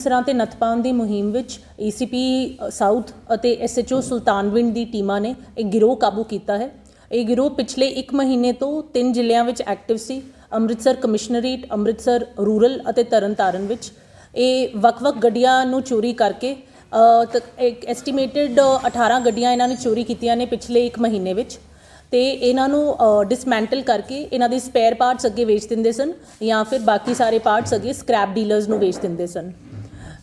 ਸਰਾਂ ਤੇ ਨੱਥ ਪਾਉਣ ਦੀ ਮੁਹਿੰਮ ਵਿੱਚ ਏਸੀਪੀ ਸਾਊਥ ਅਤੇ ਐਸਐਚਓ ਸੁਲਤਾਨਵਿੰਡ ਦੀ ਟੀਮਾਂ ਨੇ ਇਹ ਗਿਰੋਹ ਕਾਬੂ ਕੀਤਾ ਹੈ। ਇਹ ਗਿਰੋਹ ਪਿਛਲੇ 1 ਮਹੀਨੇ ਤੋਂ ਤਿੰਨ ਜ਼ਿਲ੍ਹਿਆਂ ਵਿੱਚ ਐਕਟਿਵ ਸੀ। ਅੰਮ੍ਰਿਤਸਰ ਕਮਿਸ਼ਨਰੇਟ ਅੰਮ੍ਰਿਤਸਰ ਰੂਰਲ ਅਤੇ ਤਰਨਤਾਰਨ ਵਿੱਚ। ਇਹ ਵੱਖ-ਵੱਖ ਗੱਡੀਆਂ ਨੂੰ ਚੋਰੀ ਕਰਕੇ ਅ, ਤਕ- ਇੱਕ ਐਸਟੀਮੇਟਡ 18 ਗੱਡੀਆਂ ਇਹਨਾਂ ਨੇ ਚੋਰੀ ਕੀਤੀਆਂ ਨੇ ਪਿਛਲੇ 1 ਮਹੀਨੇ ਵਿੱਚ। ਤੇ ਇਹਨਾਂ ਨੂੰ ਡਿਸਮੈਂਟਲ ਕਰਕੇ ਇਹਨਾਂ ਦੇ ਸਪੇਅਰ ਪਾਰਟਸ ਅੱਗੇ ਵੇਚ ਦਿੰਦੇ ਸਨ ਜਾਂ ਫਿਰ ਬਾਕੀ ਸਾਰੇ ਪਾਰਟਸ ਅੱਗੇ ਸਕ੍ਰੈਪ ਡੀਲਰਸ ਨੂੰ ਵੇਚ ਦਿੰਦੇ ਸਨ।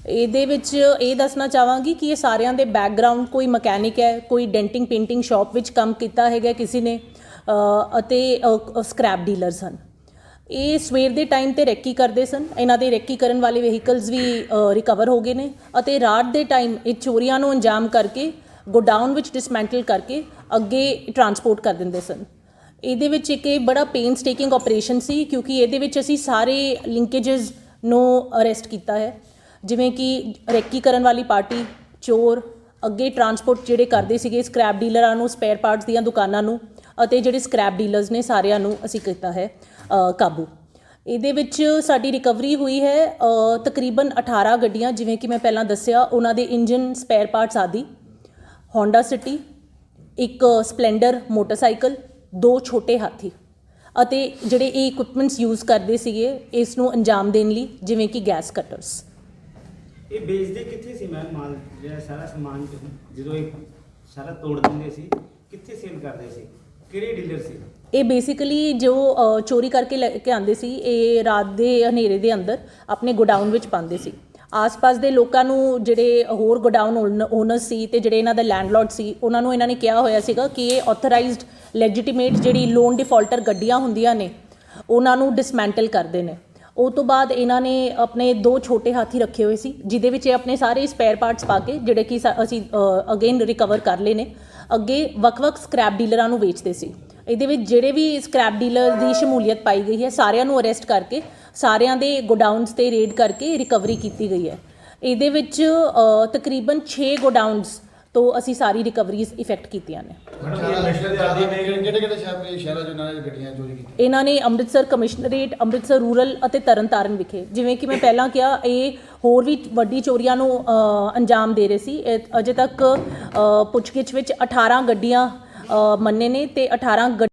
ਇਹਦੇ ਵਿੱਚ ਇਹ ਦੱਸਣਾ ਚਾਹਾਂਗੀ ਕਿ ਇਹ ਸਾਰਿਆਂ ਦੇ ਬੈਕਗ੍ਰਾਉਂਡ ਕੋਈ ਮਕੈਨਿਕ ਹੈ, ਕੋਈ ਡੈਂਟਿੰਗ ਪੇਂਟਿੰਗ ਸ਼ਾਪ ਵਿੱਚ ਕੰਮ ਕੀਤਾ ਹੈਗਾ ਕਿਸੇ ਨੇ ਅਤੇ ਸਕ੍ਰੈਪ ਡੀਲਰਸ ਹਨ। ਇਹ ਸਵੇਰ ਦੇ ਟਾਈਮ ਤੇ ਰੈਕੀ ਕਰਦੇ ਸਨ। ਇਹਨਾਂ ਦੇ ਰੈਕੀ ਕਰਨ ਵਾਲੇ ਵਹੀਕਲਸ ਵੀ ਰਿਕਵਰ ਹੋ ਗਏ ਨੇ ਅਤੇ ਰਾਤ ਦੇ ਟਾਈਮ ਇਹ ਚੋਰੀਆਂ ਨੂੰ ਅੰਜਾਮ ਕਰਕੇ ਗੋਡਾਊਨ ਵਿੱਚ ਡਿਸਮੈਂਟਲ ਕਰਕੇ ਅੱਗੇ ਟਰਾਂਸਪੋਰਟ ਕਰ ਦਿੰਦੇ ਸਨ। ਇਹਦੇ ਵਿੱਚ ਇੱਕ ਇਹ ਬੜਾ ਪੇਨਸ ਟੇਕਿੰਗ ਆਪਰੇਸ਼ਨ ਸੀ ਕਿਉਂਕਿ ਇਹਦੇ ਵਿੱਚ ਅਸੀਂ ਸਾਰੇ ਲਿੰਕੇजेस ਨੂੰ ਅਰੈਸਟ ਕੀਤਾ ਹੈ। ਜਿਵੇਂ ਕਿ ਰੈਕੀ ਕਰਨ ਵਾਲੀ ਪਾਰਟੀ, ਚੋਰ, ਅੱਗੇ ਟਰਾਂਸਪੋਰਟ ਜਿਹੜੇ ਕਰਦੇ ਸੀਗੇ ਸਕ੍ਰੈਪ ਡੀਲਰਾਂ ਨੂੰ ਸਪੇਅਰ ਪਾਰਟਸ ਦੀਆਂ ਦੁਕਾਨਾਂ ਨੂੰ ਅਤੇ ਜਿਹੜੇ ਸਕ੍ਰੈਪ ਡੀਲਰਸ ਨੇ ਸਾਰਿਆਂ ਨੂੰ ਅਸੀਂ ਕੀਤਾ ਹੈ ਕਾਬੂ। ਇਹਦੇ ਵਿੱਚ ਸਾਡੀ ਰਿਕਵਰੀ ਹੋਈ ਹੈ ਤਕਰੀਬਨ 18 ਗੱਡੀਆਂ, ਜਿਵੇਂ ਕਿ ਮੈਂ ਪਹਿਲਾਂ ਦੱਸਿਆ, ਉਹਨਾਂ ਦੇ ਇੰਜਨ ਸਪੇਅਰ ਪਾਰਟਸ ਆਦਿ। ਹੋਂਡਾ ਸਿਟੀ ਇੱਕ ਸਪਲੈਂਡਰ ਮੋਟਰਸਾਈਕਲ, ਦੋ ਛੋਟੇ ਹਾਥੀ ਅਤੇ ਜਿਹੜੇ ਇਹ ਇਕਵਿਪਮੈਂਟਸ ਯੂਜ਼ ਕਰਦੇ ਸੀਗੇ, ਇਸ ਨੂੰ ਅੰਜਾਮ ਦੇਣ ਲਈ, ਜਿਵੇਂ ਕਿ ਗੈਸ ਕਟਰਸ ਇਹ ਵੇਚਦੇ ਕਿੱਥੇ ਸੀ ਮੈਂ ਮਾਲ ਜਿਹੜਾ ਸਾਰਾ ਸਮਾਨ ਜਦੋਂ ਇਹ ਸਾਰਾ ਤੋੜ ਦਿੰਦੇ ਸੀ ਕਿੱਥੇ ਸੇਲ ਕਰਦੇ ਸੀ? ਕਿਹੜੇ ਡੀਲਰ ਸੀ? ਇਹ ਬੇਸਿਕਲੀ ਜੋ ਅ, ਚੋਰੀ ਕਰਕੇ ਲੈ ਕੇ ਆਉਂਦੇ ਸੀ ਇਹ ਰਾਤ ਦੇ ਹਨੇਰੇ ਦੇ ਅੰਦਰ ਆਪਣੇ ਗੋਡਾਊਨ ਵਿੱਚ ਪਾਉਂਦੇ ਸੀ। ਆਸ-ਪਾਸ ਦੇ ਲੋਕਾਂ ਨੂੰ ਜਿਹੜੇ ਹੋਰ ਗੋਡਾਊਨ ਓਨਰ ਸੀ ਤੇ ਜਿਹੜੇ ਇਹਨਾਂ ਦਾ ਲੈਂਡਲਾਰਡ ਸੀ ਉਹਨਾਂ ਨੂੰ ਇਹਨਾਂ ਨੇ ਕਿਹਾ ਹੋਇਆ ਸੀਗਾ ਕਿ ਇਹ ਆਥੋਰਾਈਜ਼ਡ ਲੈਜੀਟੀਮੇਟ ਜਿਹੜੀ ਲੋਨ ਡਿਫਾਲਟਰ ਗੱਡੀਆਂ ਹੁੰਦੀਆਂ ਨੇ ਉਹਨਾਂ ਨੂੰ ਡਿਸਮੈਂਟਲ ਕਰਦੇ ਨੇ। ਉਹ ਤੋਂ ਬਾਅਦ ਇਹਨਾਂ ਨੇ ਆਪਣੇ ਦੋ ਛੋਟੇ ਹਾਥੀ ਰੱਖੇ ਹੋਏ ਸੀ, ਜਿਹਦੇ ਵਿੱਚ ਇਹ ਆਪਣੇ ਸਾਰੇ ਸਪੇਅਰ ਪਾਰਟਸ ਪਾ ਕੇ, ਜਿਹੜੇ ਕਿ ਸਾ- ਅਸੀਂ ਅਗੇਨ ਰਿਕਵਰ ਕਰ ਲਏ ਨੇ। ਅੱਗੇ ਵੱਖ-ਵੱਖ ਸਕ੍ਰੈਪ ਡੀਲਰਾਂ ਨੂੰ ਵੇਚਦੇ ਸੀ। ਇਹਦੇ ਵਿੱਚ ਜਿਹੜੇ ਵੀ ਸਕ੍ਰੈਪ ਡੀਲਰ ਦੀ ਸ਼ਮੂਲੀਅਤ ਪਾਈ ਗਈ ਹੈ, ਸਾਰਿਆਂ ਨੂੰ ਅਰੈਸਟ ਕਰਕੇ, ਸਾਰਿਆਂ ਦੇ ਗੋਡਾਊਨਸ ਤੇ ਰੇਡ ਕਰਕੇ ਰਿਕਵਰੀ ਕੀਤੀ ਗਈ ਹੈ। ਇਹਦੇ ਵਿੱਚ ਤਕਰੀਬਨ 6 ਗੋਡਾਊਨਸ ਤੋਂ ਅਸੀਂ ਸਾਰੀ ਰਿਕਵਰੀਜ਼ ਇਫੈਕਟ ਕੀਤੀਆਂ ਨੇ। ਕਿਹੜੇ ਕਿਹੜੇ ਸ਼ਹਿਰ ਸ਼ਹਿਰਾਂ ਚ ਉਹਨਾਂ ਗੱਡੀਆਂ ਚੋਰੀ ਕੀਤੀਆਂ? ਇਹਨਾਂ ਨੇ ਅੰਮ੍ਰਿਤਸਰ ਕਮਿਸ਼ਨਰੇਟ ਅੰਮ੍ਰਿਤਸਰ ਰੂਰਲ ਅਤੇ ਤਰਨਤਾਰਨ ਵਿਖੇ। ਜਿਵੇਂ ਕਿ ਮੈਂ ਪਹਿਲਾਂ ਕਿਹਾ ਇਹ ਹੋਰ ਵੀ ਵੱਡੀ ਚੋਰੀਆਂ ਨੂੰ ਅ, ਅੰਜਾਮ ਦੇ ਰਹੇ ਸੀ। ਇਹ ਅਜੇ ਤੱਕ ਅ, ਪੁੱਛਗਿੱਛ ਵਿੱਚ 18 ਗੱਡੀਆਂ ਅ, ਮੰਨੇ ਨੇ ਤੇ 18 ਗੱਡ-